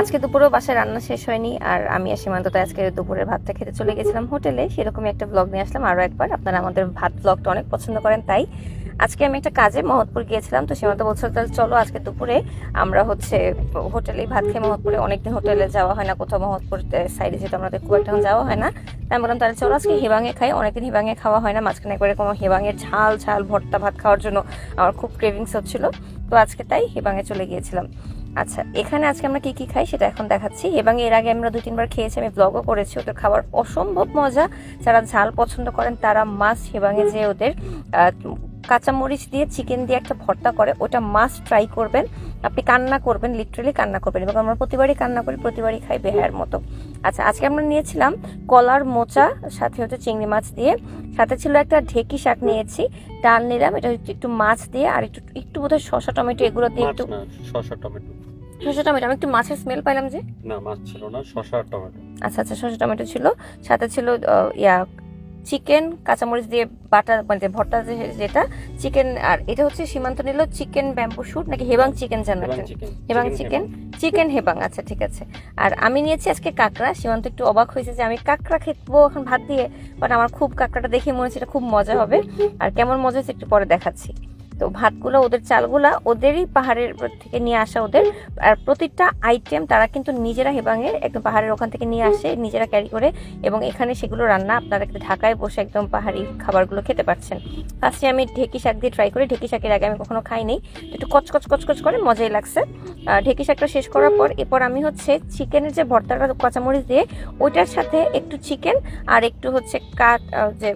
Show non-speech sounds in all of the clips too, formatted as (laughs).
আজকে দুপুরেও বাসায় রান্না শেষ হয়নি, আর আমি আর সীমান্ত তো আজকে দুপুরের ভাতটা খেতে চলে গেছিলাম হোটেলে। সেরকমই একটা ব্লগ নিয়ে আসলাম আরও একবার। আপনারা আমাদের ভাত ব্লগটা অনেক পছন্দ করেন, তাই আজকে আমি একটা কাজে মহৎপুর গিয়েছিলাম। তো সীমান্ত বলছিল, তাহলে চলো আজকে দুপুরে আমরা হচ্ছে হোটেলেই ভাত খেয়ে মহৎপুরে অনেকদিন হোটেলে যাওয়া হয় না, কোথাও মহৎপুর সাইডে যেহেতু আমাদের খুব একটা যাওয়া হয় না। তাই বললাম, তাহলে চলো আজকে হেবাঙে খাই। অনেকদিন হেবাঙে খাওয়া হয় না, মাঝখানে একবারে কোনো হেবাঙের ঝাল ঝাল ভর্তা ভাত খাওয়ার জন্য আমার খুব ক্রেভিংস হচ্ছিল। তো আজকে তাই হেবাঙে চলে গিয়েছিলাম। আচ্ছা এখানে আজকে আমরা কি কি খাই সেটা এখন দেখাচ্ছি। এবং এর আগে আমরা দু তিনবার খেয়েছি আমি ব্লগও করেছি। ওদের খাবার অসম্ভব মজা। যারা ঝাল পছন্দ করেন তারা মাছ হেবাঙে যে ওদের কাঁচামরিচ দিয়ে চিকেন দিয়ে একটা ভর্তা করে ওটা মাস্ট ট্রাই করবেন। আপনি কান্না করবেন লিটারেলি কান্না করবেন। এবং আমরা প্রতিবারই কান্না করি প্রতিবারই খাই বেহার মতো। আচ্ছা আজকে আমরা নিয়েছিলাম কলার মোচা সাথে হচ্ছে চিংড়ি মাছ দিয়ে। সাথে ছিল একটা ঢেকি শাক নিয়েছি ডাল নিলাম। এটা হচ্ছে একটু মাছ দিয়ে আর একটু একটু বোধহয় শশা টমেটো এগুলো দিয়ে একটু শসা টমেটো। শসা টমেটো আমি একটু মাছের স্মেল পাইলাম যে। না মাছ ছিল না শসা আর টমেটো। আচ্ছা আচ্ছা শসা টমেটো ছিল। সাথে ছিল ইয়া চিকেন কাঁচামরিচ দিয়ে বাটা মানে ভর্তা যেটা চিকেন আর এটা হচ্ছে সীমান্ত নিল চিকেন ব্যাম্বু শুট নাকি হেবাং চিকেন চিকেন হেবাং চিকেন চিকেন হেবাং। আচ্ছা ঠিক আছে। আর আমি নিয়েছি আজকে কাঁকড়া সীমান্ত একটু অবাক হয়েছে যে আমি কাঁকড়া খেতবো এখন ভাত দিয়ে বাট আমার খুব কাঁকড়াটা দেখে মনে হচ্ছে এটা খুব মজা হবে। আর কেমন মজা হচ্ছে একটু পরে দেখাচ্ছি। তো ভাতগুলো, ওদের চালগুলা ওদেরই পাহাড়ের থেকে নিয়ে আসা ওদের। আর প্রতিটা আইটেম তারা কিন্তু নিজেরা হেবাঙে একদম পাহাড়ের ওখান থেকে নিয়ে আসে, নিজেরা ক্যারি করে এবং এখানে সেগুলো রান্না আপনারা ঢাকায় বসে একদম পাহাড়ি খাবারগুলো খেতে পারছেন। ফার্স্টে আমি ঢেকি শাক দিয়ে ট্রাই করি, ঢেকি শাকের আগে আমি কখনো খাইনি একটু কচকচ কচকচ করে মজাই লাগছে। ঢেকি শাকটা শেষ করার পর এরপর আমি হচ্ছে চিকেনের যে ভর্তাটা, কাঁচামরিচ দিয়ে, ওইটার সাথে একটু চিকেন আর একটু হচ্ছে কাট যে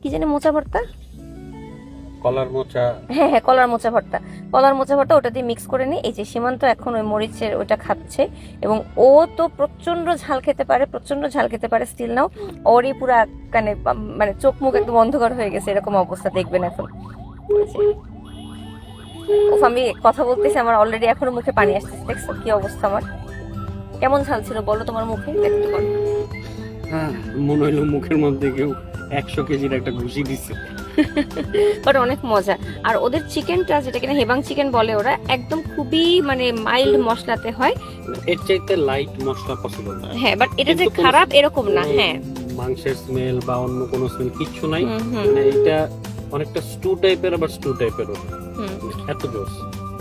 কি জানি মোচা ভর্তা? কলার মোচা। হ্যাঁ হ্যাঁ কলার মোচা ভর্তা। কলার মোচা ভর্তা ওটা দিয়ে মিক্স করে নিই। এই যে সীমান্ত এখন ওই মরিচের ওটা খাচ্ছে। এবং ও তো প্রচণ্ড ঝাল খেতে পারে প্রচণ্ড ঝাল খেতে পারে স্টিল নাও ওরই পুরা কানে মানে চোখ মুখ একদম অন্ধকার হয়ে গেছে এরকম অবস্থা দেখবেন এখন। এই উফ আমি কথা বলতেছি আমার অলরেডি এখনও মুখে পানি আসতেছে দেখছ কি অবস্থা আমার? কেমন ঝাল ছিল বলো তোমার মুখে? দেখতে পারো হ্যাঁ, মনে হইল মুখের মধ্যে কেউ একশো কেজির একটা ঘুষি দিচ্ছে (laughs) বাট অনেক মজা। আর ওদের চিকেনটা যেটা কিনা হেবাং চিকেন বলে ওরা একদম খুবই মানে মাইল্ড মশলাতে হয়। এর চাইতে লাইট মশলা না। হ্যাঁ বাট এটা যে খারাপ এরকম না হ্যাঁ। মাংসের স্মেল বা অন্য কোনো স্মেল কিচ্ছু নাই। মানে এটা অনেকটা স্টু টাইপের আবার স্টু টাইপের হুম। এত জোস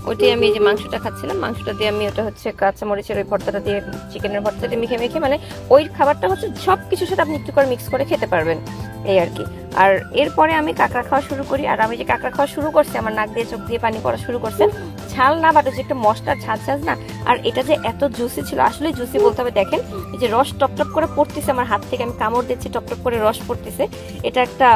ওইটাই আমি যে মাংসটা খাচ্ছিলাম মাংসটা দিয়ে আমি ওটা হচ্ছে কাঁচা মরিচের ওই ভর্তাটা দিয়ে চিকেনের ভর্তা দিয়ে মেখে মেখে মানে ওই খাবারটা হচ্ছে সব কিছুর সাথে আপনি একটু করে মিক্স করে খেতে পারবেন। এই আর কি। আর এরপরে আমি কাঁকড়া খাওয়া শুরু করি। আর আমি যে কাঁকড়া খাওয়া শুরু করছি, আমার নাক দিয়ে চোখ দিয়ে পানি পড়া শুরু করছে। ঝাল না বাট যে একটা মশলার ঝাল ঝাল না, আর এটা যে এত জুসি ছিল, আসলে জুসি বলতে হবে, দেখেন, এই যে রস টপ টপ করে পড়তেছে আমার হাত থেকে, আমি কামড় দিচ্ছি, টপ টপ করে রস পড়তেছে। এটা একটা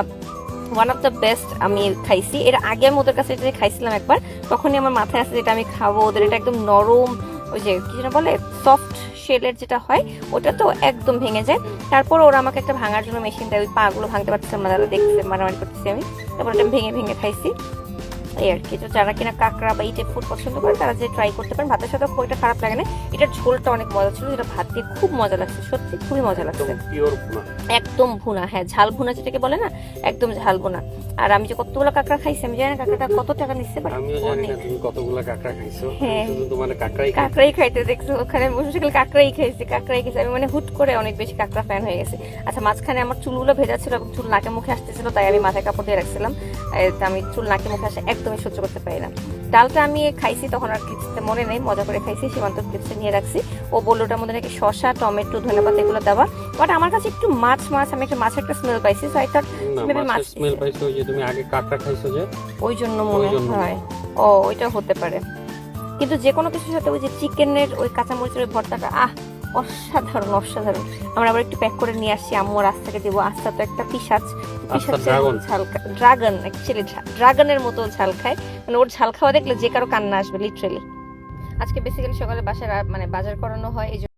ওয়ান অফ দ্য বেস্ট আমি খাইছি। এর আগে আমি ওদের কাছে এটা খাইছিলাম একবার, তখনই আমার মাথায় আছে যেটা আমি খাব, ওদের এটা একদম নরম ওই যে, কি যেন বলে সফট শেলের যেটা হয়, ওটা তো একদম ভেঙে যায়। তারপর ওরা আমাকে একটা ভাঙার জন্য মেশিন দেয়, ওই পাগুলো ভাঙতে পারতেছে না, দাদা দেখছে, মারামারি করতেছি আমি। তারপর ওটা ভেঙে ভেঙে খাইছি। এই আর কি? তো যারা কিনা কাঁকড়া বা এই টাইপ ফুড পছন্দ করে তারা যে ট্রাই করতে পারেন। ভাতের সাথে খুব একটা খারাপ লাগে না। এটার ঝোলটা অনেক মজা ছিল যেটা ভাত দিয়ে খুব মজা লাগছে সত্যি খুবই মজা লাগছে। একদম ভুনা হ্যাঁ ঝাল ভুনা যেটাকে বলে না একদম ঝাল ভুনা। আর আমি যে কতগুলো কাঁকড়া খাইছি আমি জানি না কাঁকড়াটা কত টাকা নিচ্ছে but আমিও জানি না তুমি কতগুলা কাঁকড়া খাইছো। হ্যাঁ। শুধু তোমার কাঁকড়াই কাঁকড়াই খাইতে দেখছ ওখানে বসে বসে কাঁকড়াই খাইছি কাঁকড়াই খাইছি আমি মানে হুট করে অনেক বেশি কাঁকড়া ফ্যান হয়ে গেছে। আচ্ছা মাঝখানে আমার চুলগুলো ভেজা ছিল এবং চুল নাকে মুখে আসতেছিল তাই আমি মাথায় কাপড় দিয়ে রাখছিলাম। আমি চুল নাকে মুখে আসে একদমই সহ্য করতে পারি না। ডালটা আমি খাইছি তখন আর ক্লিপসটা মনে নেই মজা করে খাইছি সীমান্ত ক্লিপসে নিয়ে রাখছি। ও বলল ওটার মধ্যে নাকি শসা টমেটো ধনেপাতা এগুলো দেওয়া। বাট আমার কাছে একটু মাছ মাছ আমি একটা মাছের একটা স্মেল পাইছি সো আই থট মাছের মাছ স্মেল পাইছো ওই যে তুমি আগে কাঁকড়া খাইছো যে ওই জন্য মনে হয়। ও ওইটা হতে পারে। কিন্তু যে কোনো কিছুর সাথে ওই যে চিকেনের ওই কাঁচামরিচের ওই ভর্তাটা আহ অসাধারণ অসাধারণ। আমরা আবার একটু প্যাক করে নিয়ে আসি আম্মু রাস্তাকে দেবো। আস্তা তো একটা dragon। ঝাল ড্রাগন অ্যাকচুয়ালি ড্রাগনের মতো ঝাল খায়। মানে ওর ঝাল খাওয়া দেখলে যে কারও কান্না আসবে লিটারেলি আজকে বেসিক্যালি সকালে বাসায় মানে বাজার করানো হয় এই জন্য